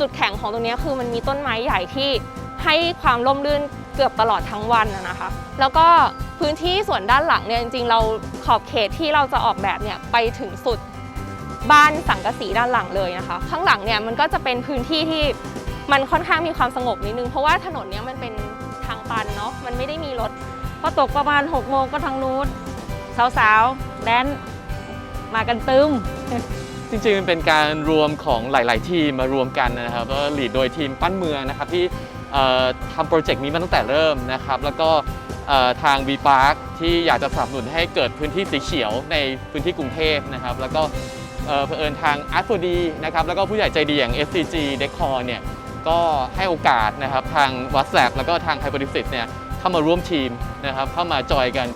จุดแข็งของตรงนี้คือมันมีต้นไม้ใหญ่ที่ให้ความร่มรื่นเกือบตลอดทั้งวันนะคะ แล้วก็พื้นที่ส่วนด้านหลังเนี่ยจริงๆ เราขอบเขตที่เราจะออกแบบเนี่ยไปถึงสุดบ้านสังกะสีด้านหลังเลยนะคะ ข้างหลังเนี่ยมันก็จะเป็นพื้นที่ที่มันค่อนข้างมีความสงบนิดนึง เพราะว่าถนนเนี้ยมันเป็นทางตันเนาะมันไม่ได้มีรถพอตกประมาณ6กโมงก็ทางนู้นสาวๆแดนมากันตึม จริงๆมันเป็นการรวมของหลาย ๆ ทีมมารวมกันนะครับก็ลีดโดยทีมปั้นเมืองนะครับที่ทำโปรเจกต์นี้มาตั้งแต่เริ่มนะครับ แล้วก็ทาง v p a r k ที่อยากจะสนับสนุนให้เกิดพื้นที่สีเขียวในพื้นที่กรุงเทพนะครับ แล้วก็เผอิญทาง a r t 4 d นะครับแล้วก็ผู้ใหญ่ใจดีอย่าง SCG Decor เนี่ยก็ให้โอกาสนะครับทาง WhatsApp แล้วก็ทาง h y p e r d i s เนี่ยเข้ามาร่วมทีมนะครับเข้ามาจอยกัน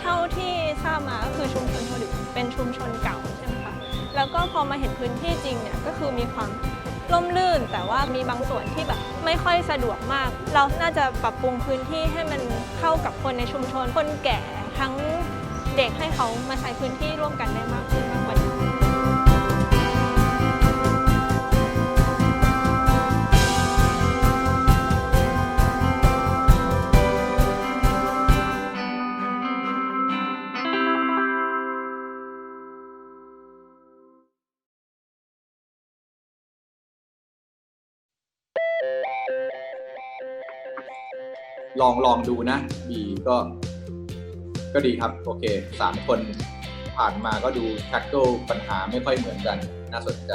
เท่าที่ทราบมาก็คือชุมชนโทดิเป็นชุมชนเก่า แล้วก็พอมาเห็นพื้นที่จริงเนี่ยก็คือมีความร่มรื่น แต่ว่ามีบางส่วนที่แบบไม่ค่อยสะดวกมาก เราน่าจะปรับปรุงพื้นที่ให้มันเข้ากับคนในชุมชนคนแก่ทั้งเด็กให้เขามาใช้พื้นที่ร่วมกันได้มากขึ้น ลองลองดูนะบีก็ ก็ดีครับ โอเคสามคนผ่านมาก็ดูแท็กเกิลปัญหาไม่ค่อยเหมือนกันน่าสนใจ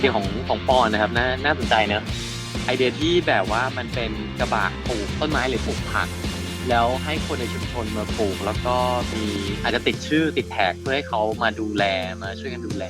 เดียของของปอนนะครับน่าน่าสนใจเนอะไอเดียที่แบบว่ามันเป็นกระบะปลูกต้นไม้หรือปลูกผัก แล้วให้คนในชุมชนมาปลูก แล้วก็มีอาจจะติดชื่อติดแท็กเพื่อให้เขามาดูแลมาช่วยกันดูแล